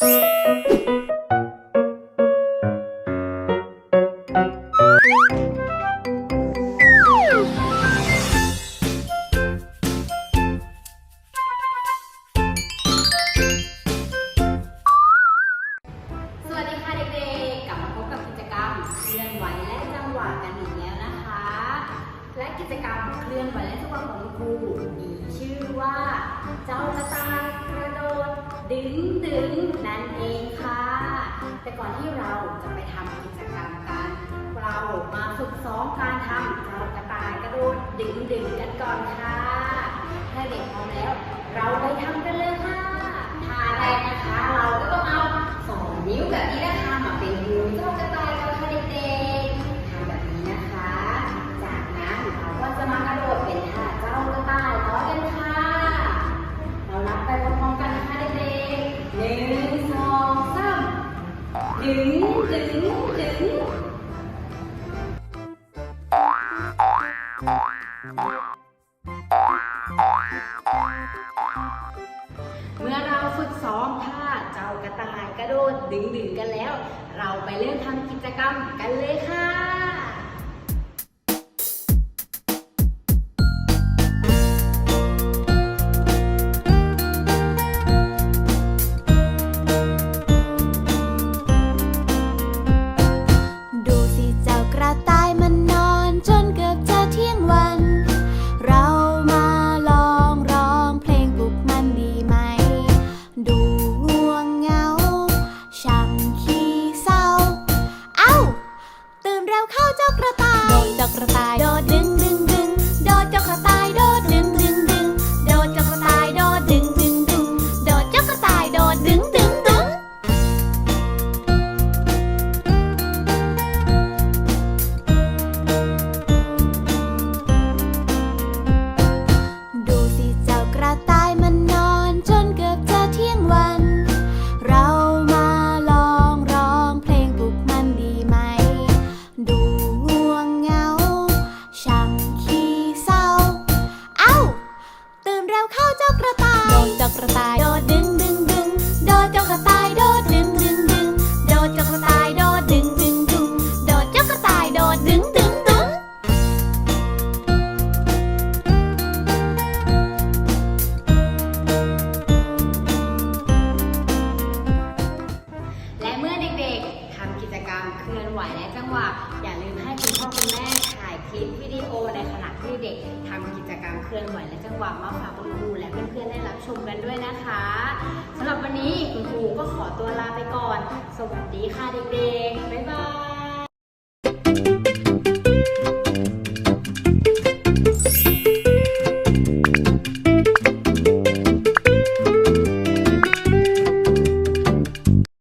สวัสดีค่ะเด็กๆ กลับมาพบกับกิจกรรมเคลื่อนไหวและจังหวะกันอีกแล้วนะคะ และกิจกรรมเคลื่อนไหวและจังหวะของคุณครูมีชื่อ ดึงดึงนั่นเองค่ะ แต่ก่อนที่เราจะไปทำกิจกรรมกัน เรามาฝึกซ้อมการทำเราจะตายกระโดดดึงดึงกันก่อนค่ะ ถ้าเด็กพร้อมแล้ว เราไปทำ เมื่อเราฝึกซ้อมท่าเจ้ากระต่ายกระโดดดึงดึงกันแล้ว เราไปเริ่มทำกิจกรรมกันเลยค่ะ papá. เด็กทำกิจกรรมเคลื่อนไหวและจังหวะมาฝากคุณครูและเพื่อนๆได้รับชมกันด้วยนะคะสำหรับวันนี้คุณครูก็ขอตัวลาไปก่อน สวัสดีค่ะเด็กๆบ๊ายบาย